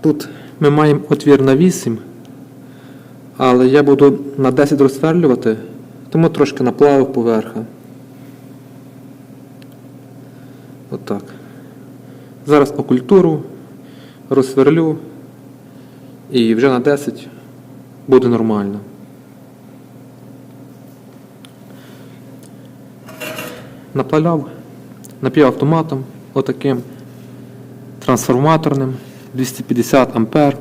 Тут ми маємо отвір на 8, але я буду на 10 розсверлювати, тому трошки наплавив поверха. Отак. Зараз окультуру розсверлю і вже на 10 буде нормально. Напаляв напівавтоматом, отаким трансформаторним 250 ампер.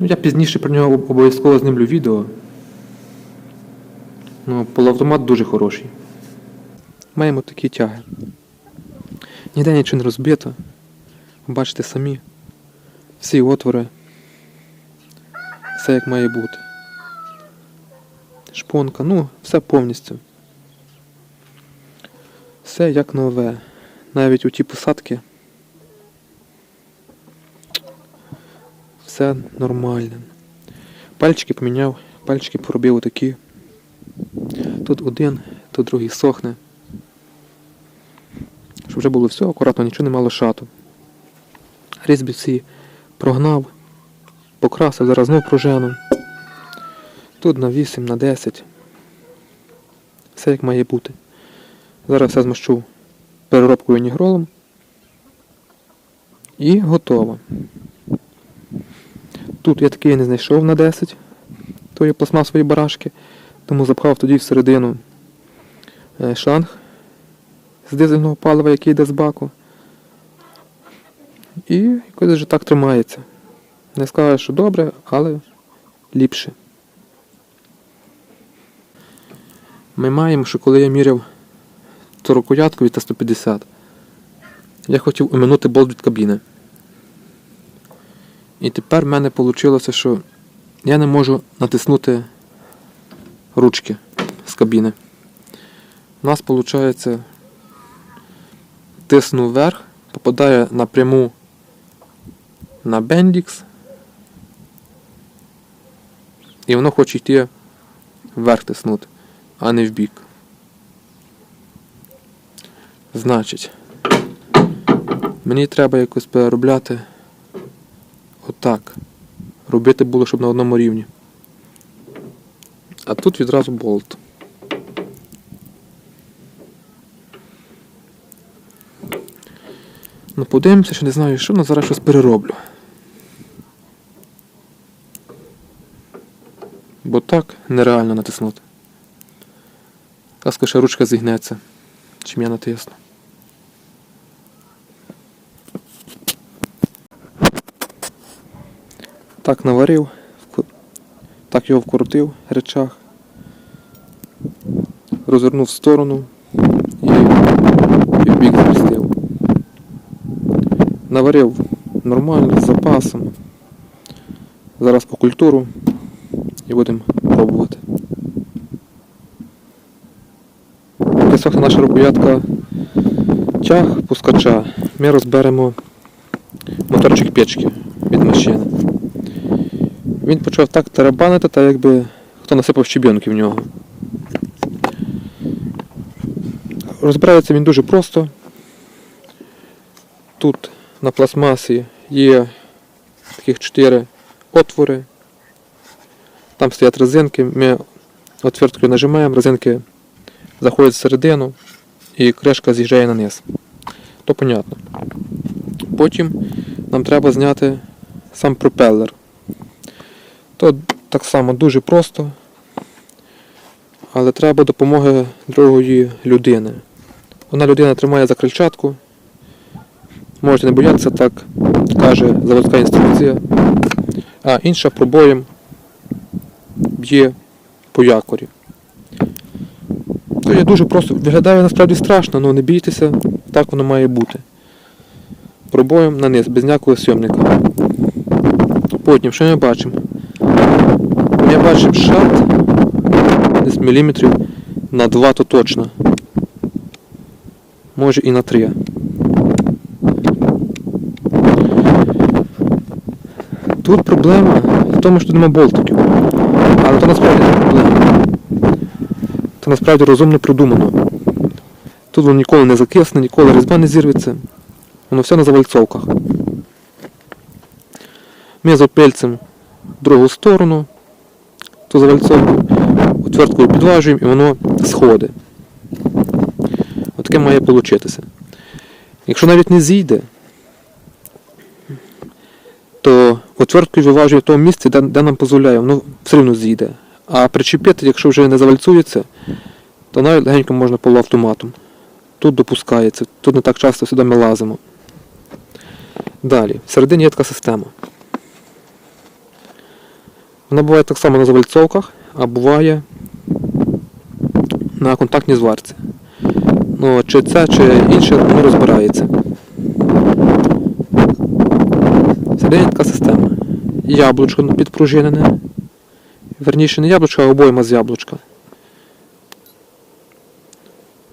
Ну, я пізніше про нього обов'язково знімлю відео. Ну, полуавтомат дуже хороший. Маємо такі тяги. Ніде нічого не розбито. Бачите самі. Всі отвори. Все як має бути. Шпонка, ну, все повністю. Все як нове. Навіть у ті посадки. Все нормально. Пальчики поміняв, пальчики поробив отакі. Тут один, тут другий сохне. Щоб вже було все акуратно, нічого не мало шату. Різьбі всі прогнав, покрасив, зараз знов прожену. Тут на 8, на 10. Все як має бути. Зараз все змащу переробкою нігролом. І готово. Тут я такий не знайшов на 10 тої пластмасової барашки, тому запхав тоді всередину е, шланг з дизельного палива, який йде з баку. І якось вже так тримається. Не скажу, що добре, але ліпше. Ми маємо, що коли я міряв ту рукоятку від Т-150, я хотів оминути болт від кабіни. І тепер в мене вийшло, що я не можу натиснути ручки з кабіни. У нас виходить, тисну вверх, попадає напряму на бендікс. І воно хоче йти вверх тиснути, а не в бік. Значить, мені треба якось переробляти отак. Робити було, щоб на одному рівні. А тут відразу болт. Ну подивимося, що не знаю, що, але зараз щось перероблю. Бо так нереально натиснути. Казка ще ручка зігнеться, чим я натисну. Так наварив, так його вкрутив речах, розвернув в сторону і, в бік змістив. Наварив нормально, з запасом. Зараз по культуру і будемо пробувати. Поки наша рукоятка тяг пускача, ми розберемо моторчик печки від машини. Він почав так тарабанити, та якби хто насипав щебінки в нього. Розбирається він дуже просто. Тут на пластмасі є таких чотири отвори. Там стоять резинки, ми отверткою нажимаємо, резинки заходять всередину і кришка з'їжджає на низ. То понятно. Потім нам треба зняти сам пропелер. То так само дуже просто, але треба допомоги другої людини. Вона людина тримає за крильчатку. Можете не боятися, так каже заводська інструкція. А інша пробоєм б'є по якорі. То є дуже просто. Виглядає насправді страшно, але не бійтеся, так воно має бути. Пробоєм на низ, без ніякого сйомника. Потім, що ми бачимо? Ми бачимо шат десь міліметрів на 2 то точно. Може і на 3. Тут проблема в тому, що тут нема болтиків. Але то насправді не проблема. Це насправді розумно продумано. Тут воно ніколи не закисне, ніколи різьба не зірветься. Воно все на завальцовках. Ми з опильцем в другу сторону, ту завальцовку, отверткою підважуємо і воно сходить. Отаке має получитися. Якщо навіть не зійде, то отверткою виважує в тому місці, де, де нам дозволяє, воно все одно зійде. А причепити, якщо вже не завальцується, то навіть легенько можна полуавтоматом. Тут допускається, тут не так часто сюди ми лазимо. Далі, всередині є така система. Вона буває так само на завальцовках, а буває на контактній зварці. Ну, чи це, чи інше не розбирається. Всередині така система. Яблучко підпружинене. Верніше не яблучко, а обойма з яблучка.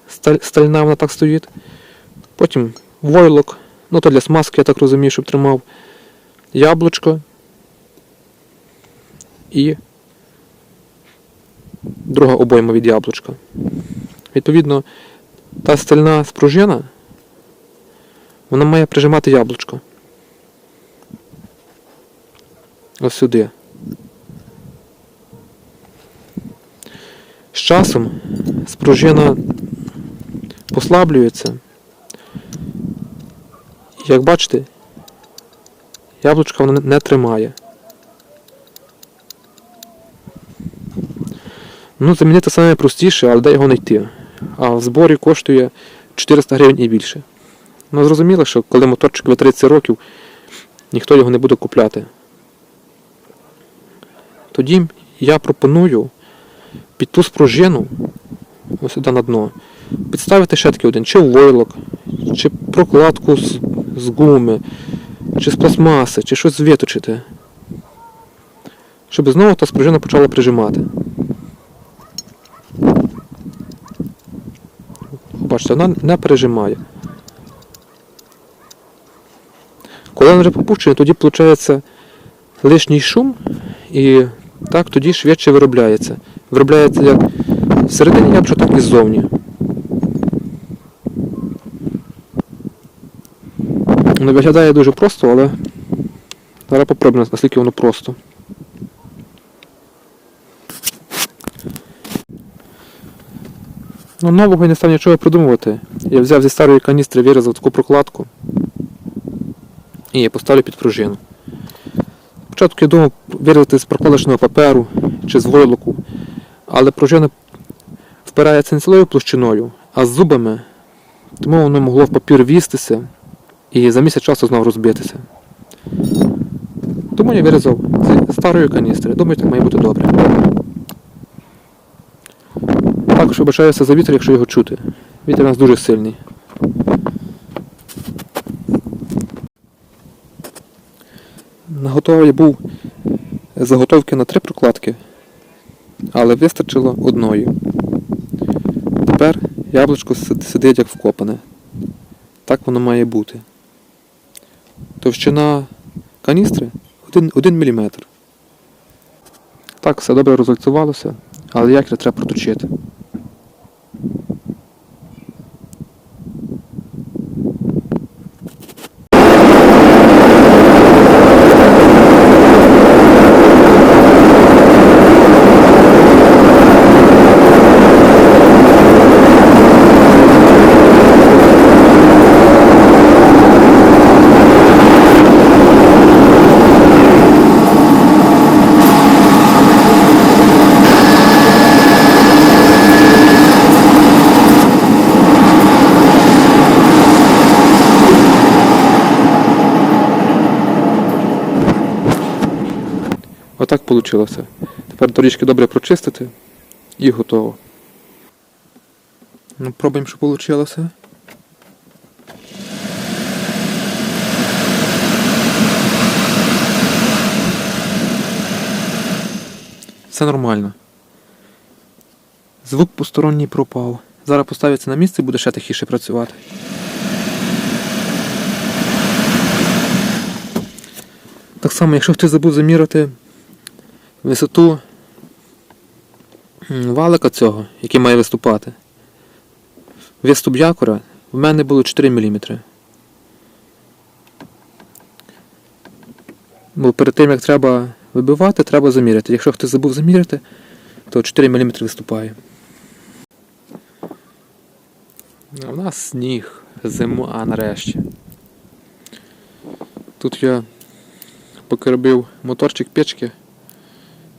Сталь, стальна вона так стоїть. Потім войлок, ну то для смазки, я так розумію, щоб тримав. Яблучко. І друга обойма від яблучка. Відповідно, та стальна спружина, вона має прижимати яблучко. Ось сюди. З часом спружина послаблюється. Як бачите, яблучко вона не- не тримає. Ну, замінити саме простіше, але де його знайти? А в зборі коштує 400 гривень і більше. Ну, зрозуміло, що коли моторчик ви 30 років, ніхто його не буде купляти. Тоді я пропоную під ту спружину, ось сюди на дно, підставити ще такий один, чи войлок, чи прокладку з, з гуми, чи з пластмаси, чи щось виточити. Щоб знову та спружина почала прижимати. Бачите, вона не пережимає. Коли вона вже попущена, тоді виходить лишній шум і так тоді швидше виробляється. Виробляється як всередині яблучка, так і ззовні. Не виглядає дуже просто, але зараз попробуємо, наскільки воно просто. Ну, нового я не став нічого придумувати. Я взяв зі старої каністри, вирізав таку прокладку і поставлю під пружину. Спочатку я думав вирізати з прокладочного паперу чи з войлоку, але пружина впирається не цілою площиною, а з зубами, тому воно могло в папір вістися і за місяць часу знову розбитися. Тому я вирізав зі старої каністри. Думаю, так має бути добре. Також вибачаюся за вітер, якщо його чути. Вітер у нас дуже сильний. Наготовий був заготовки на три прокладки, але вистачило одної. Тепер яблучко сидить як вкопане. Так воно має бути. Товщина каністри 1, мм. Так, все добре розальцювалося, але якір треба проточити. Отак вийшло. Тепер доріжки добре прочистити і готово. Ну, пробуємо, що вийшло. Все нормально. Звук посторонній пропав. Зараз поставиться на місце і буде ще тихіше працювати. Так само, якщо хтось забув заміряти висоту валика цього, який має виступати, виступ якора в мене було 4 мм. Бо перед тим, як треба вибивати, треба заміряти. Якщо хтось забув замірити, то 4 мм виступає. А в нас сніг, зима нарешті. Тут я покоробив моторчик печки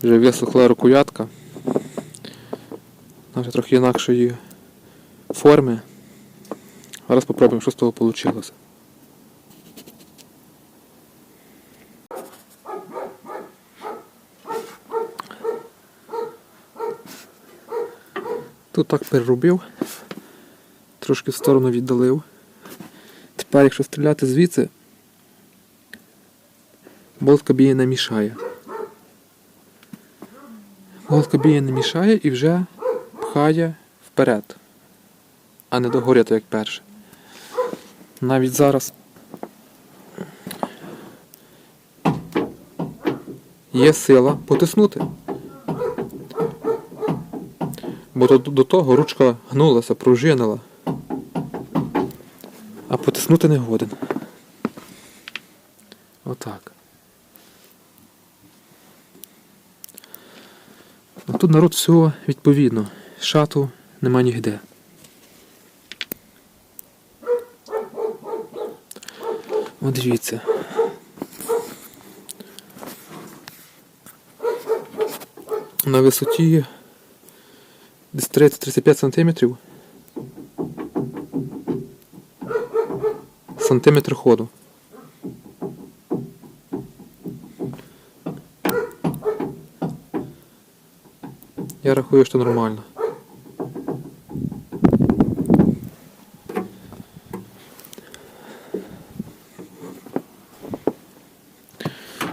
вже висохла рукоятка. Вона вже трохи інакшої форми. Зараз попробуємо, що з того вийшло. Тут так переробив, трошки в сторону віддалив. Тепер, якщо стріляти звідси, болт кабії не мішає. Болт кабії не мішає і вже пхає вперед, а не догоря, як перше. Навіть зараз є сила потиснути. Бо до того ручка гнулася, пружинила. А потиснути не годен. Отак. Тут народ всього відповідно. Шату нема нігде. От дивіться. На висоті десь 30-35 сантиметрів. Сантиметр ходу. Я рахую, що нормально.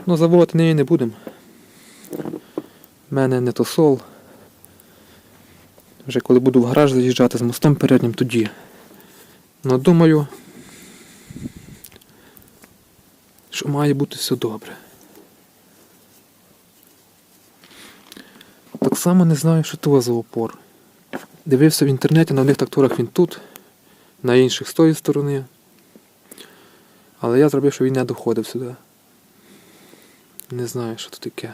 Ну, заводити неї не будемо. У мене не то сол. Вже коли буду в гараж заїжджати з мостом переднім, тоді. Ну, думаю, що має бути все добре. Так само не знаю, що то за опор. Дивився в інтернеті, на одних тракторах він тут, на інших з тої сторони. Але я зробив, що він не доходив сюди. Не знаю, що тут таке.